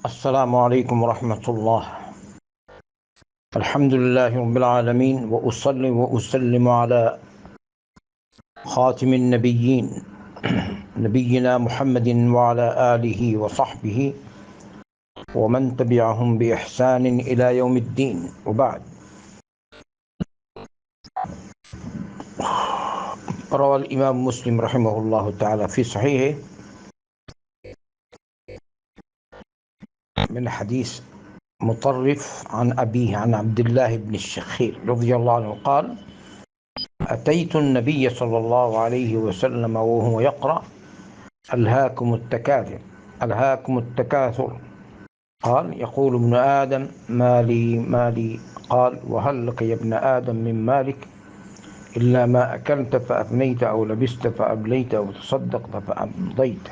السلام عليكم ورحمة الله. الحمد لله رب العالمين وأصلي وأسلم على خاتم النبيين نبينا محمد وعلى آله وصحبه ومن تبعهم بإحسان إلى يوم الدين. وبعد. روى الإمام مسلم رحمه الله تعالى في صحيحه. من حديث مطرف عن أبيه عن عبد الله بن الشخير رضي الله عنه قال أتيت النبي صلى الله عليه وسلم وهو يقرأ ألهاكم التكاثر ألهاكم التكاثر. قال يقول ابن آدم مالي مالي قال وهل لك يا ابن آدم من مالك؟ إلا ما أكلت فأفنيت أو لبست فأبليت أو تصدقت فأمضيت.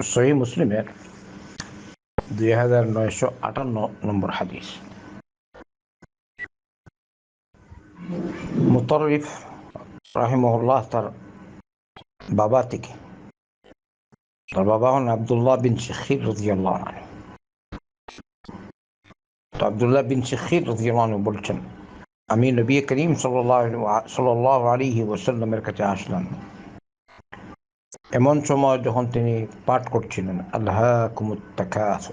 صحيح مسلم يعني. দুই হাজার নয়শো আটান্ন নম্বর হাদিস। মুতরিফ রাহিমহল্লাহ তার বাবা থেকে। তার বাবা হন আবদুল্লাহ বিন শেখির রদিয়াল্লাহ তো আবদুল্লাহ বিন শেখির রদিয়াল্লাহ বলছেন, আমি নবী করিম সাল্লাহ সাল্লাহ আলিহি ওসাল্লামের কাছে আসলাম। এমন সময় যখন তিনি পাঠ করছিলেন আল্লাহ কুমুত্তাকাস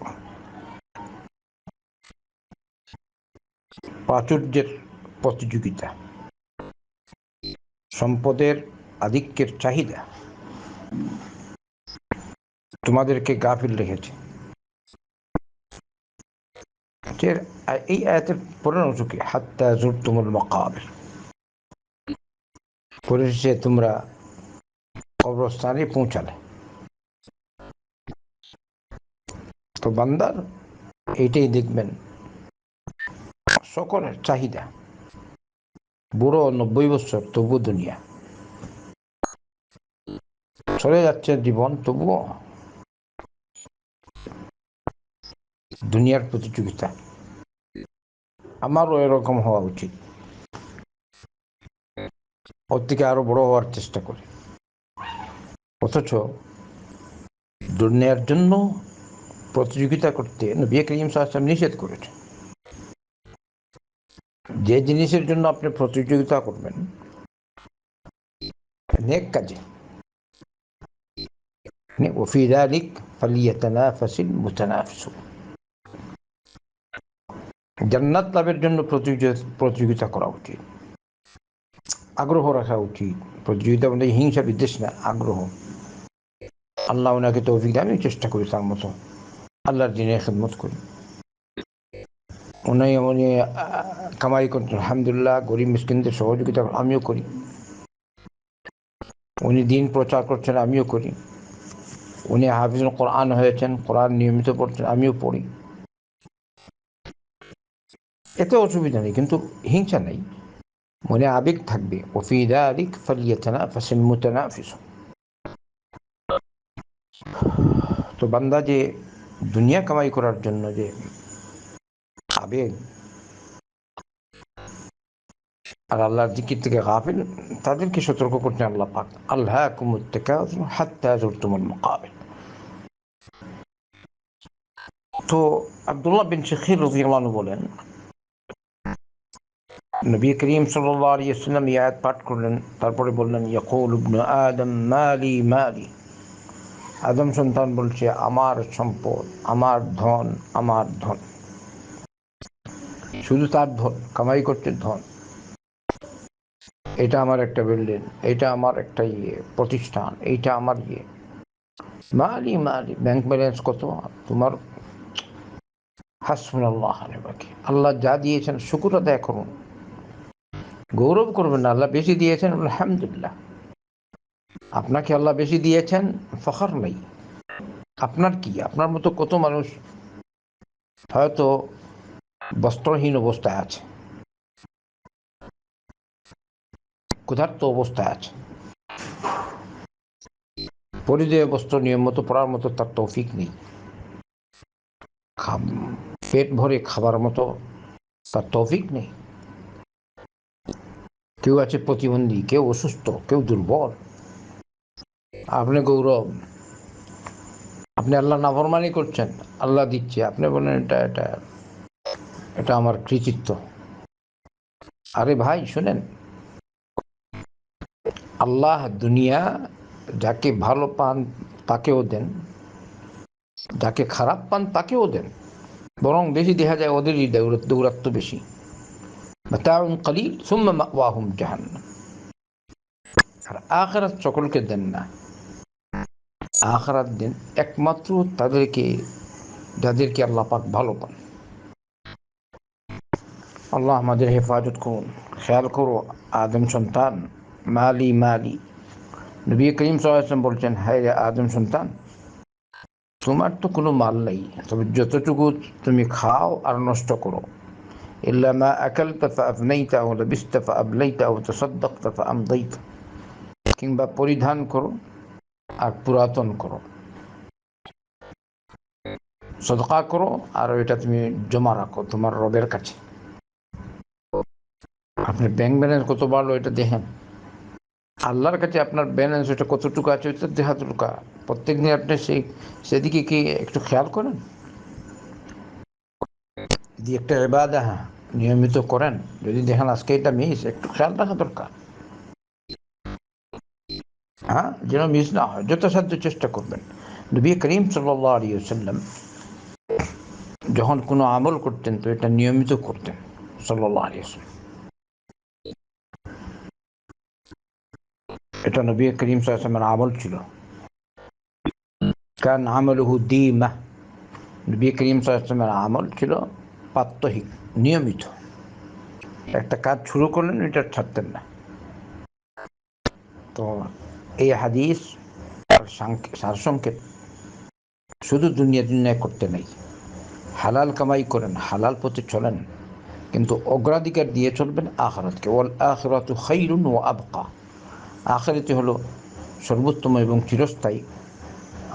প্রাচুর্যের প্রতিযোগিতা। সম্পদের আধিক্যের চাহিদা। তোমাদেরকে গাফিল রেখেছে। এই আয়াতের পরিণত কি হাত্তা জোর তুমুল মকাবের পরিশেষে তোমরা কবরস্থানে পৌঁছালে তো বান্দার এইটাই দেখবেন সকলের চাহিদা বুড়ো নব্বই বছর তবু দুনিয়া চলে যাচ্ছে জীবন তবুও দুনিয়ার প্রতিযোগিতা আমারও এরকম হওয়া উচিত ওর আরও বড় হওয়ার চেষ্টা করি অথচ দুনিয়ার জন্য প্রতিযোগিতা করতে নবী করিম সাহসাম নিষেধ করেছে যে জিনিসের জন্য আপনি প্রতিযোগিতা করবেন নেক কাজে وفي ذلك فليتنافس المتنافسون জান্নাত লাভের জন্য প্রতিযোগিতা করা উচিত আগ্রহ রাখা উচিত প্রতিযোগিতা মধ্যে হিংসা বিদ্বেষ না আগ্রহ আল্লাহ ওনাকে তৌফিক আমি চেষ্টা করি তার মতো। আল্লাহর দিনে খেদমত করি। উনি উনি কামাই করছেন আলহামদুলিল্লাহ, গরিব মিসকিনদের সহযোগিতা আমিও করি। উনি দিন প্রচার করছেন, আমিও করি। উনি হাফিজ কোরআন হয়েছেন, কোরআন নিয়মিত পড়ছেন, আমিও পড়ি। এতে অসুবিধা নেই, কিন্তু হিংসা নেই। মনে আবেগ থাকবে। ওফিদা আলিক ফালিয়াতানা ফাসিন। মুতানাফিস তো বান্দা যে দুনিয়া কামাই করার জন্য যে আবেগ আর আল্লাহর দিকির থেকে গাফিল, তাদেরকে সতর্ক করছেন আল্লাহ পাক আল্লাহ কুমুত্তেকা হাত্তা জুরতুমুল মুকাবিল। তো আবদুল্লাহ বিন শেখির রদিয়াল্লাহু বলেন, নবী করিম সাল্লাল্লাহু আলাইহি ওয়াসাল্লাম এই আয়াত পাঠ করলেন, তারপরে বললেন, ইয়াকুল ইবনু আদম মালি মালি। আদম সন্তান বলছে, আমার সম্পদ, আমার ধন আমার ধন। শুধু তার ধন, কামাই করছে ধন। এটা আমার একটা বিল্ডিং এটা আমার একটা ইয়ে প্রতিষ্ঠান, এইটা আমার ইয়ে। মালি মালি ব্যাংক ব্যালেন্স কত? তোমার বাকি। আল্লাহ যা দিয়েছেন, শুকুর আদায় করুন। গৌরব করবেন আল্লাহ বেশি দিয়েছেন, আলহামদুলিল্লাহ। আপনাকে আল্লাহ বেশি দিয়েছেন, ফখর নেই। আপনার কি? আপনার মতো কত মানুষ হয়তো বস্ত্রহীন অবস্থায় আছে, ক্ষুধার্ত অবস্থায় আছে। পরিধেয় বস্ত্র নিয়ম মতো পড়ার মতো তার তৌফিক নেই। পেট ভরে খাবার মতো তার তৌফিক নেই। কেউ আছে প্রতিবন্ধী, কেউ অসুস্থ, কেউ দুর্বল। আপনি গৌরব। আপনি আল্লাহ নাফরমানি করছেন, আল্লাহ দিচ্ছে। আপনি বলেন, এটা এটা এটা আমার কৃতিত্ব। আরে ভাই, শুনেন। আল্লাহ দুনিয়া যাকে ভালো পান তাকেও দেন, যাকে খারাপ পান তাকেও দেন। বরং বেশি দেখা যায় ওদেরই দৌরাত্ম বেশি। মাতাউন কালিল, সুম্মা মাওয়াহুম জাহান্নাম। আর আখরাত সকলকে দেন না। আখরাত দিন একমাত্র তাদেরকে, যাদেরকে আল্লাহ পাক ভালো পান। আল্লাহ আমাদের হেফাজত করুন। খেয়াল করো, আদম সন্তান, মালি মালি। নবী করিম সাহায্য বলছেন, হায় আদম সন্তান, তোমার তো কোনো মাল নেই। তবে যতটুকু তুমি খাও আর নষ্ট করো। ইল্লামা আকালতা ফাআফনাইতা ওয়া লাবিসতা ফাআবলাইতা ওয়া তাসাদদাকতা ফাআমদাইতা। কিংবা পরিধান করো আর পুরাতন করো। সদকা করো আর ওইটা তুমি জমা রাখো তোমার রবের কাছে। আপনি ব্যাংক ব্যালেন্স কত বাড়লো এটা দেখেন। আল্লাহর কাছে আপনার ব্যালেন্স ওইটা কতটুকু আছে ওইটা দেখা টুকা প্রত্যেক দিন আপনি সেই সেদিকে কি একটু খেয়াল করেন? যদি একটা এবাদা হ্যাঁ নিয়মিত করেন, যদি দেখেন আজকে এটা মিস একটু খেয়াল রাখা দরকার। হ্যাঁ? যেন মিস না হয়। যথাসাধ্য চেষ্টা করবেন। নবী করিম সাল্লাহ আলী সাল্লাম যখন কোনো আমল করতেন, তো এটা নিয়মিত করতেন সাল্লাহ আলী এটা নবী করিম সাল্লামের আমল ছিল। কারণ আমলহু দিমা নবী করিম সাল্লামের আমল ছিল প্রাত্যহিক, নিয়মিত। একটা কাজ শুরু করলেন, এটা ছাড়তেন না। তো এই হাদিস সারসংক্ষেপ শুধু দুনিয়া দুনিয়ায় করতে নেই। হালাল কামাই করেন, হালাল পথে চলেন, কিন্তু অগ্রাধিকার দিয়ে চলবেন আখরাতকে। ওয়াল আখরাত খৈরুন ও আবকা। আখরাতে হলো সর্বোত্তম এবং চিরস্থায়ী।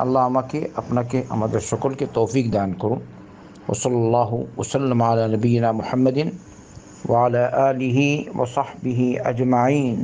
আল্লাহ আমাকে, আপনাকে, আমাদের সকলকে তৌফিক দান করুন। ওসল্লাহ ওসাল্লাম আলা নবীনা মোহাম্মদিন ওয়ালা আলিহি ওসাহবিহি আজমাইন।